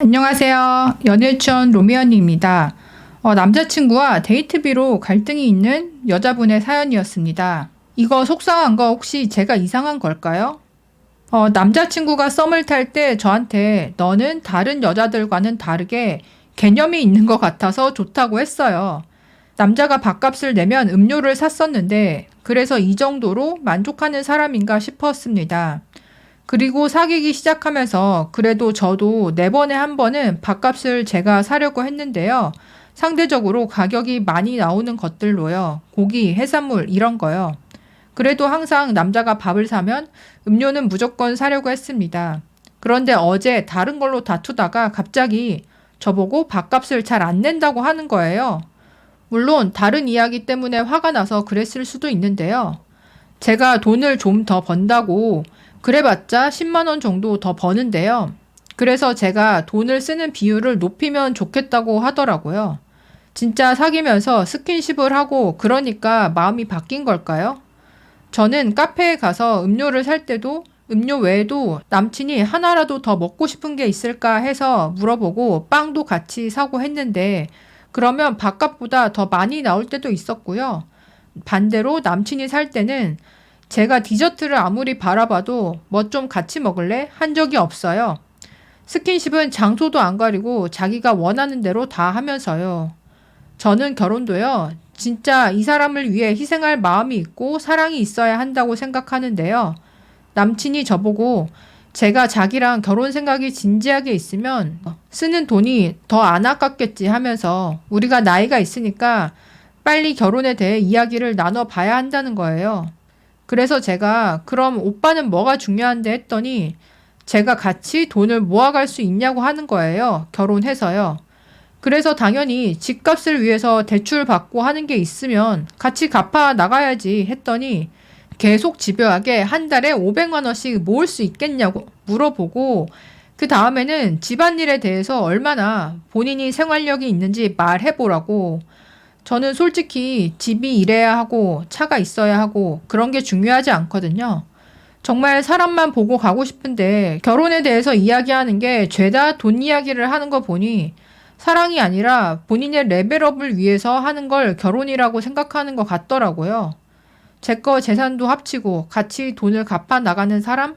안녕하세요. 연일촌 로미언입니다. 어, 남자친구와 데이트비로 갈등이 있는 여자분의 사연이었습니다. 이거 속상한 거 혹시 제가 이상한 걸까요? 어, 남자친구가 썸을 탈 때 저한테 너는 다른 여자들과는 다르게 개념이 있는 것 같아서 좋다고 했어요. 남자가 밥값을 내면 음료를 샀었는데 그래서 이 정도로 만족하는 사람인가 싶었습니다. 그리고 사귀기 시작하면서 그래도 저도 네 번에 한 번은 밥값을 제가 사려고 했는데요. 상대적으로 가격이 많이 나오는 것들로요. 고기, 해산물 이런 거요. 그래도 항상 남자가 밥을 사면 음료는 무조건 사려고 했습니다. 그런데 어제 다른 걸로 다투다가 갑자기 저보고 밥값을 잘 안 낸다고 하는 거예요. 물론 다른 이야기 때문에 화가 나서 그랬을 수도 있는데요. 제가 돈을 좀 더 번다고 그래봤자 10만원 정도 더 버는데요. 그래서 제가 돈을 쓰는 비율을 높이면 좋겠다고 하더라고요. 진짜 사귀면서 스킨십을 하고 그러니까 마음이 바뀐 걸까요? 저는 카페에 가서 음료를 살 때도 음료 외에도 남친이 하나라도 더 먹고 싶은 게 있을까 해서 물어보고 빵도 같이 사고 했는데 그러면 밥값보다 더 많이 나올 때도 있었고요. 반대로 남친이 살 때는 제가 디저트를 아무리 바라봐도 뭐 좀 같이 먹을래? 한 적이 없어요. 스킨십은 장소도 안 가리고 자기가 원하는 대로 다 하면서요. 저는 결혼도요, 진짜 이 사람을 위해 희생할 마음이 있고 사랑이 있어야 한다고 생각하는데요. 남친이 저보고 제가 자기랑 결혼 생각이 진지하게 있으면 쓰는 돈이 더 안 아깝겠지 하면서 우리가 나이가 있으니까 빨리 결혼에 대해 이야기를 나눠봐야 한다는 거예요. 그래서 제가 그럼 오빠는 뭐가 중요한데 했더니 제가 같이 돈을 모아갈 수 있냐고 하는 거예요. 결혼해서요. 그래서 당연히 집값을 위해서 대출 받고 하는 게 있으면 같이 갚아 나가야지 했더니 계속 집요하게 한 달에 500만 원씩 모을 수 있겠냐고 물어보고 그 다음에는 집안일에 대해서 얼마나 본인이 생활력이 있는지 말해보라고 저는 솔직히 집이 이래야 하고 차가 있어야 하고 그런 게 중요하지 않거든요. 정말 사람만 보고 가고 싶은데 결혼에 대해서 이야기하는 게 죄다 돈 이야기를 하는 거 보니 사랑이 아니라 본인의 레벨업을 위해서 하는 걸 결혼이라고 생각하는 것 같더라고요. 제 거 재산도 합치고 같이 돈을 갚아 나가는 사람?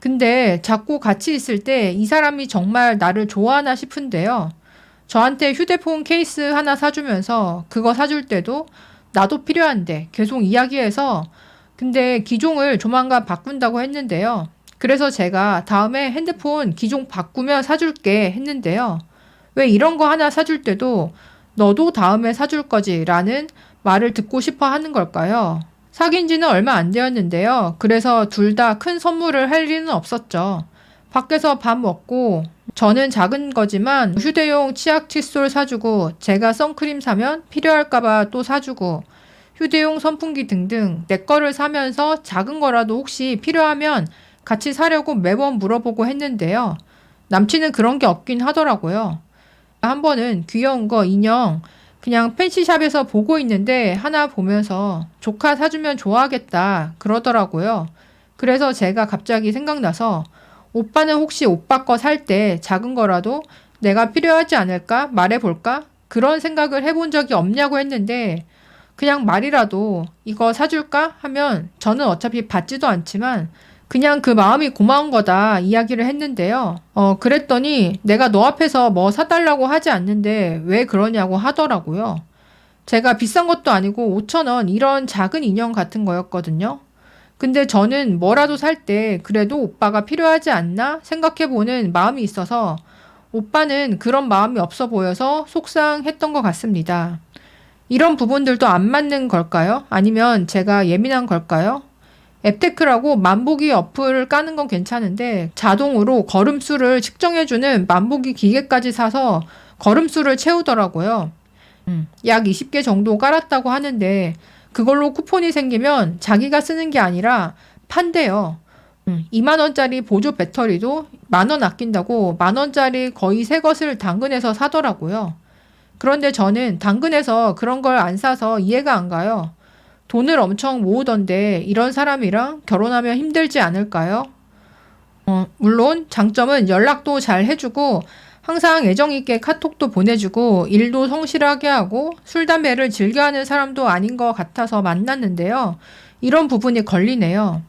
근데 자꾸 같이 있을 때 이 사람이 정말 나를 좋아하나 싶은데요. 저한테 휴대폰 케이스 하나 사주면서 그거 사줄 때도 나도 필요한데 계속 이야기해서 근데 기종을 조만간 바꾼다고 했는데요. 그래서 제가 다음에 핸드폰 기종 바꾸면 사줄게 했는데요. 왜 이런 거 하나 사줄 때도 너도 다음에 사줄 거지 라는 말을 듣고 싶어 하는 걸까요? 사귄 지는 얼마 안 되었는데요. 그래서 둘 다 큰 선물을 할 일은 없었죠. 밖에서 밥 먹고 저는 작은 거지만 휴대용 치약 칫솔 사주고 제가 선크림 사면 필요할까봐 또 사주고 휴대용 선풍기 등등 내 거를 사면서 작은 거라도 혹시 필요하면 같이 사려고 매번 물어보고 했는데요. 남친은 그런 게 없긴 하더라고요. 한 번은 귀여운 거 인형 그냥 팬시샵에서 보고 있는데 하나 보면서 조카 사주면 좋아하겠다 그러더라고요. 그래서 제가 갑자기 생각나서 오빠는 혹시 오빠 거 살 때 작은 거라도 내가 필요하지 않을까 말해볼까 그런 생각을 해본 적이 없냐고 했는데 그냥 말이라도 이거 사줄까 하면 저는 어차피 받지도 않지만 그냥 그 마음이 고마운 거다 이야기를 했는데요. 어, 그랬더니 내가 너 앞에서 뭐 사달라고 하지 않는데 왜 그러냐고 하더라고요. 제가 비싼 것도 아니고 5천원 이런 작은 인형 같은 거였거든요. 근데 저는 뭐라도 살 때 그래도 오빠가 필요하지 않나 생각해보는 마음이 있어서 오빠는 그런 마음이 없어 보여서 속상했던 것 같습니다. 이런 부분들도 안 맞는 걸까요? 아니면 제가 예민한 걸까요? 앱테크라고 만보기 어플을 까는 건 괜찮은데 자동으로 걸음수를 측정해주는 만보기 기계까지 사서 걸음수를 채우더라고요. 음, 약 20개 정도 깔았다고 하는데 그걸로 쿠폰이 생기면 자기가 쓰는 게 아니라 판대요. 음, 2만 원짜리 보조 배터리도 만 원 아낀다고 만 원짜리 거의 새 것을 당근에서 사더라고요. 그런데 저는 당근에서 그런 걸 안 사서 이해가 안 가요. 돈을 엄청 모으던데 이런 사람이랑 결혼하면 힘들지 않을까요? 어, 물론 장점은 연락도 잘 해주고 항상 애정 있게 카톡도 보내주고 일도 성실하게 하고 술, 담배를 즐겨하는 사람도 아닌 것 같아서 만났는데요. 이런 부분이 걸리네요.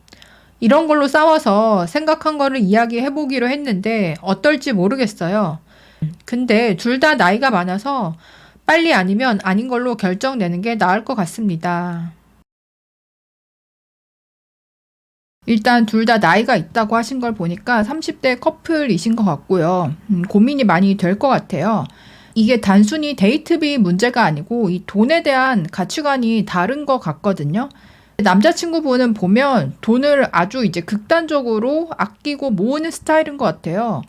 이런 걸로 싸워서 생각한 거를 이야기해 보기로 했는데 어떨지 모르겠어요. 근데 둘 다 나이가 많아서 빨리 아니면 아닌 걸로 결정내는 게 나을 것 같습니다. 일단 둘 다 나이가 있다고 하신 걸 보니까 30대 커플이신 것 같고요. 음, 고민이 많이 될 것 같아요. 이게 단순히 데이트비 문제가 아니고 이 돈에 대한 가치관이 다른 것 같거든요. 남자친구분은 보면 돈을 아주 이제 극단적으로 아끼고 모으는 스타일인 것 같아요.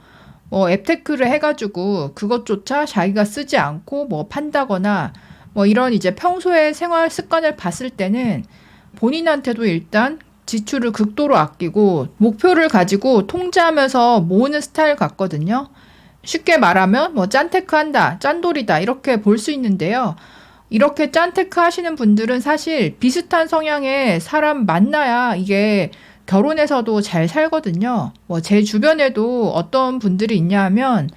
뭐 앱테크를 해가지고 그것조차 자기가 쓰지 않고 뭐 판다거나 뭐 이런 이제 평소의 생활 습관을 봤을 때는 본인한테도 일단 지출을 극도로 아끼고 목표를 가지고 통제하면서 모으는 스타일 같거든요. 쉽게 말하면 뭐 짠테크 한다, 짠돌이다 이렇게 볼 수 있는데요. 이렇게 짠테크 하시는 분들은 사실 비슷한 성향의 사람 만나야 이게 결혼해서도 잘 살거든요. 뭐 제 주변에도 어떤 분들이 있냐 하면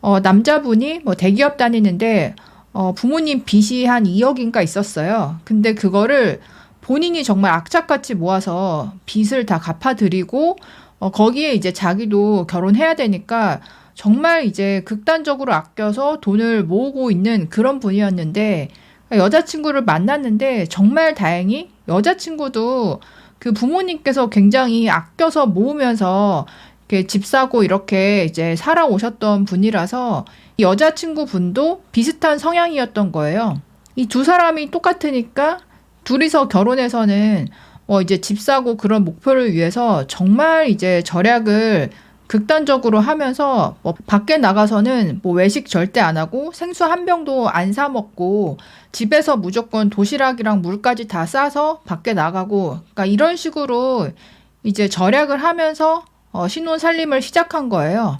어 남자분이 뭐 대기업 다니는데 어 부모님 빚이 한 2억인가 있었어요. 근데 그거를 본인이 정말 악착같이 모아서 빚을 다 갚아드리고 어 거기에 이제 자기도 결혼해야 되니까 정말 이제 극단적으로 아껴서 돈을 모으고 있는 그런 분이었는데 여자친구를 만났는데 정말 다행히 여자친구도 그 부모님께서 굉장히 아껴서 모으면서 이렇게 집 사고 이렇게 이제 살아오셨던 분이라서 이 여자친구 분도 비슷한 성향이었던 거예요. 이 두 사람이 똑같으니까 둘이서 결혼해서는 뭐 이제 집 사고 그런 목표를 위해서 정말 이제 절약을 극단적으로 하면서 뭐 밖에 나가서는 뭐 외식 절대 안 하고 생수 한 병도 안 사 먹고 집에서 무조건 도시락이랑 물까지 다 싸서 밖에 나가고 그러니까 이런 식으로 이제 절약을 하면서 어, 신혼 살림을 시작한 거예요.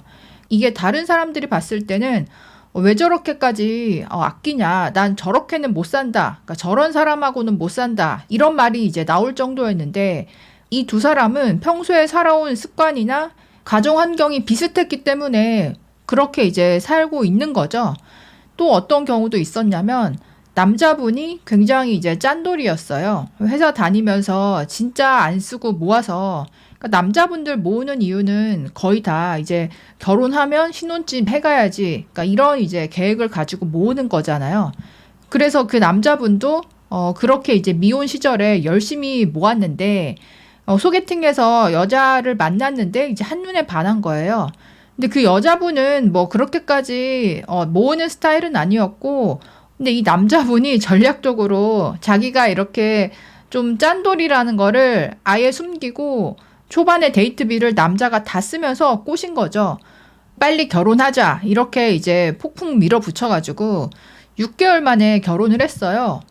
이게 다른 사람들이 봤을 때는 어, 왜 저렇게까지 어, 아끼냐? 난 저렇게는 못 산다. 그러니까 저런 사람하고는 못 산다. 이런 말이 이제 나올 정도였는데 이 두 사람은 평소에 살아온 습관이나 가정 환경이 비슷했기 때문에 그렇게 이제 살고 있는 거죠. 또 어떤 경우도 있었냐면 남자분이 굉장히 이제 짠돌이였어요. 회사 다니면서 진짜 안 쓰고 모아서 그러니까 남자분들 모으는 이유는 거의 다 이제 결혼하면 신혼집 해가야지. 그러니까 이런 이제 계획을 가지고 모으는 거잖아요. 그래서 그 남자분도 어 그렇게 이제 미혼 시절에 열심히 모았는데 어 소개팅에서 여자를 만났는데 이제 한눈에 반한 거예요. 근데 그 여자분은 뭐 그렇게까지 어 모으는 스타일은 아니었고 근데 이 남자분이 전략적으로 자기가 이렇게 좀 짠돌이라는 거를 아예 숨기고 초반에 데이트비를 남자가 다 쓰면서 꼬신 거죠. 빨리 결혼하자. 이렇게 이제 폭풍 밀어붙여가지고 6개월 만에 결혼을 했어요.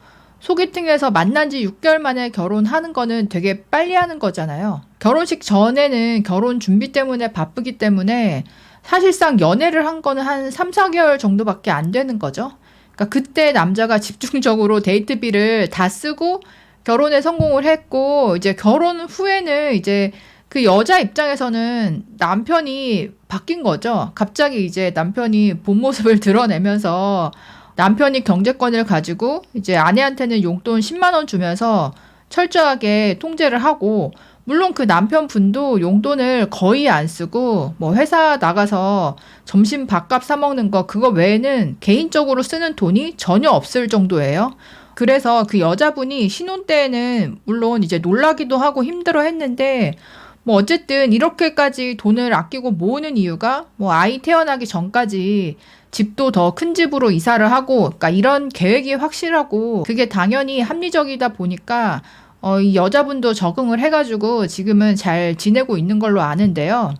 소개팅에서 만난 지 6개월 만에 결혼하는 거는 되게 빨리 하는 거잖아요. 결혼식 전에는 결혼 준비 때문에 바쁘기 때문에 사실상 연애를 한 거는 한 3, 4개월 정도밖에 안 되는 거죠. 그러니까 그때 남자가 집중적으로 데이트비를 다 쓰고 결혼에 성공을 했고 이제 결혼 후에는 이제 그 여자 입장에서는 남편이 바뀐 거죠. 갑자기 이제 남편이 본 모습을 드러내면서 남편이 경제권을 가지고 이제 아내한테는 용돈 10만 원 주면서 철저하게 통제를 하고 물론 그 남편분도 용돈을 거의 안 쓰고 뭐 회사 나가서 점심 밥값 사 먹는 거 그거 외에는 개인적으로 쓰는 돈이 전혀 없을 정도예요. 그래서 그 여자분이 신혼 때에는 물론 이제 놀라기도 하고 힘들어 했는데 뭐 어쨌든 이렇게까지 돈을 아끼고 모으는 이유가 뭐 아이 태어나기 전까지 집도 더 큰 집으로 이사를 하고 그러니까 이런 계획이 확실하고 그게 당연히 합리적이다 보니까 어, 이 여자분도 적응을 해가지고 지금은 잘 지내고 있는 걸로 아는데요.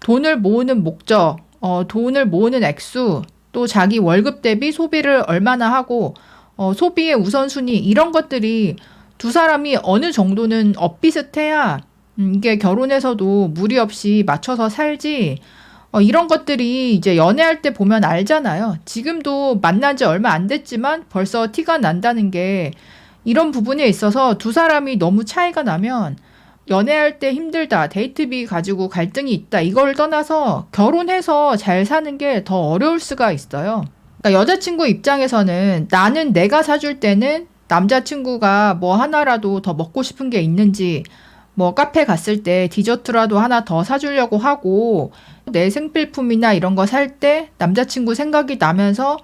돈을 모으는 목적, 어, 돈을 모으는 액수, 또 자기 월급 대비 소비를 얼마나 하고, 어, 소비의 우선순위, 이런 것들이 두 사람이 어느 정도는 엇비슷해야, 음, 이게 결혼해서도 무리 없이 맞춰서 살지, 어, 이런 것들이 이제 연애할 때 보면 알잖아요. 지금도 만난 지 얼마 안 됐지만 벌써 티가 난다는 게 이런 부분에 있어서 두 사람이 너무 차이가 나면 연애할 때 힘들다, 데이트비 가지고 갈등이 있다, 이걸 떠나서 결혼해서 잘 사는 게 더 어려울 수가 있어요. 그러니까 여자친구 입장에서는 나는 내가 사줄 때는 남자친구가 뭐 하나라도 더 먹고 싶은 게 있는지, 뭐 카페 갔을 때 디저트라도 하나 더 사주려고 하고, 내 생필품이나 이런 거 살 때 남자친구 생각이 나면서,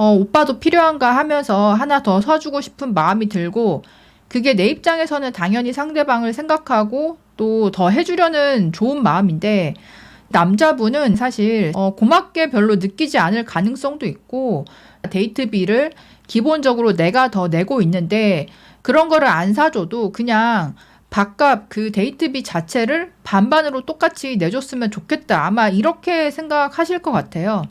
어, 오빠도 필요한가 하면서 하나 더 사주고 싶은 마음이 들고, 그게 내 입장에서는 당연히 상대방을 생각하고 또 더 해주려는 좋은 마음인데 남자분은 사실 어, 고맙게 별로 느끼지 않을 가능성도 있고 데이트비를 기본적으로 내가 더 내고 있는데 그런 거를 안 사줘도 그냥 밥값 그 데이트비 자체를 반반으로 똑같이 내줬으면 좋겠다. 아마 이렇게 생각하실 것 같아요.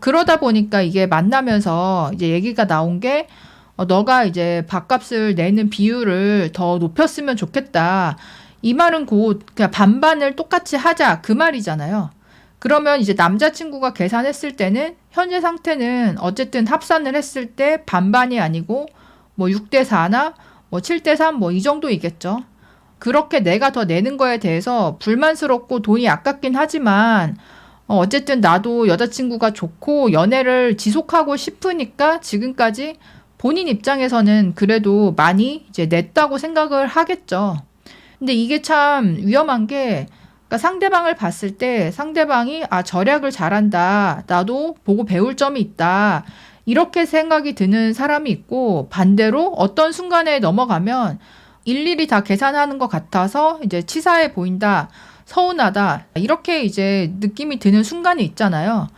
그러다 보니까 이게 만나면서 이제 얘기가 나온 게 어, 너가 이제 밥값을 내는 비율을 더 높였으면 좋겠다. 이 말은 곧 그냥 반반을 똑같이 하자 그 말이잖아요. 그러면 이제 남자친구가 계산했을 때는 현재 상태는 어쨌든 합산을 했을 때 반반이 아니고 뭐 6대 4나 뭐 7대 3 뭐 이 정도이겠죠. 그렇게 내가 더 내는 거에 대해서 불만스럽고 돈이 아깝긴 하지만 어, 어쨌든 나도 여자친구가 좋고 연애를 지속하고 싶으니까 지금까지 본인 입장에서는 그래도 많이 이제 냈다고 생각을 하겠죠. 근데 이게 참 위험한 게 그러니까 상대방을 봤을 때 상대방이 아 절약을 잘한다. 나도 보고 배울 점이 있다. 이렇게 생각이 드는 사람이 있고 반대로 어떤 순간에 넘어가면 일일이 다 계산하는 것 같아서 이제 치사해 보인다. 서운하다. 이렇게 이제 느낌이 드는 순간이 있잖아요.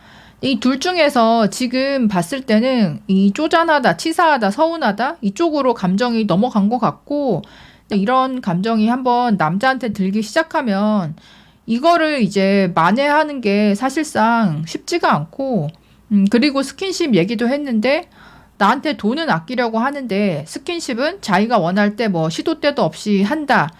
이 둘 중에서 지금 봤을 때는 이 쪼잔하다, 치사하다, 서운하다 이쪽으로 감정이 넘어간 것 같고 이런 감정이 한번 남자한테 들기 시작하면 이거를 이제 만회하는 게 사실상 쉽지가 않고 음, 그리고 스킨십 얘기도 했는데 나한테 돈은 아끼려고 하는데 스킨십은 자기가 원할 때 뭐 시도 때도 없이 한다.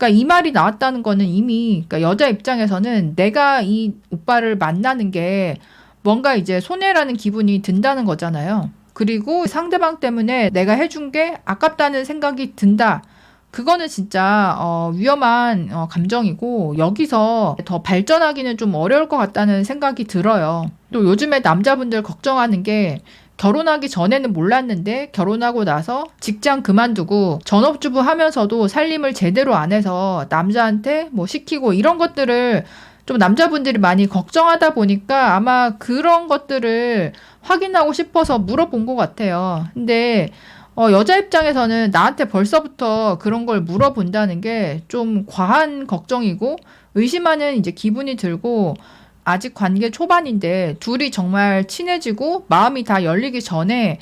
그러니까 이 말이 나왔다는 거는 이미 그러니까 여자 입장에서는 내가 이 오빠를 만나는 게 뭔가 이제 손해라는 기분이 든다는 거잖아요. 그리고 상대방 때문에 내가 해준 게 아깝다는 생각이 든다. 그거는 진짜 어, 위험한 어, 감정이고 여기서 더 발전하기는 좀 어려울 것 같다는 생각이 들어요. 또 요즘에 남자분들 걱정하는 게 결혼하기 전에는 몰랐는데 결혼하고 나서 직장 그만두고 전업주부 하면서도 살림을 제대로 안 해서 남자한테 뭐 시키고 이런 것들을 좀 남자분들이 많이 걱정하다 보니까 아마 그런 것들을 확인하고 싶어서 물어본 것 같아요. 근데 어, 여자 입장에서는 나한테 벌써부터 그런 걸 물어본다는 게 좀 과한 걱정이고 의심하는 이제 기분이 들고 아직 관계 초반인데 둘이 정말 친해지고 마음이 다 열리기 전에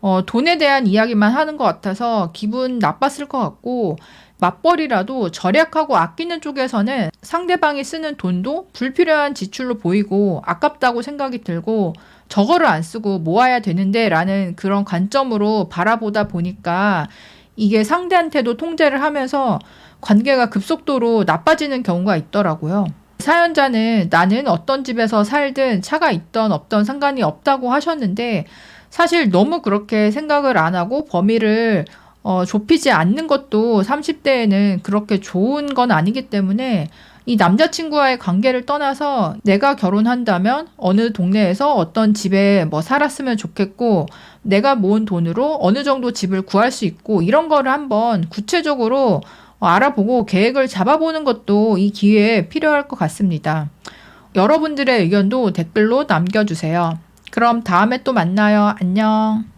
어, 돈에 대한 이야기만 하는 것 같아서 기분 나빴을 것 같고 맞벌이라도 절약하고 아끼는 쪽에서는 상대방이 쓰는 돈도 불필요한 지출로 보이고 아깝다고 생각이 들고 저거를 안 쓰고 모아야 되는데 라는 그런 관점으로 바라보다 보니까 이게 상대한테도 통제를 하면서 관계가 급속도로 나빠지는 경우가 있더라고요. 사연자는 나는 어떤 집에서 살든 차가 있던 없던 상관이 없다고 하셨는데 사실 너무 그렇게 생각을 안 하고 범위를 어, 좁히지 않는 것도 30대에는 그렇게 좋은 건 아니기 때문에 이 남자친구와의 관계를 떠나서 내가 결혼한다면 어느 동네에서 어떤 집에 뭐 살았으면 좋겠고 내가 모은 돈으로 어느 정도 집을 구할 수 있고 이런 거를 한번 구체적으로 알아보고 계획을 잡아보는 것도 이 기회에 필요할 것 같습니다. 여러분들의 의견도 댓글로 남겨주세요. 그럼 다음에 또 만나요. 안녕.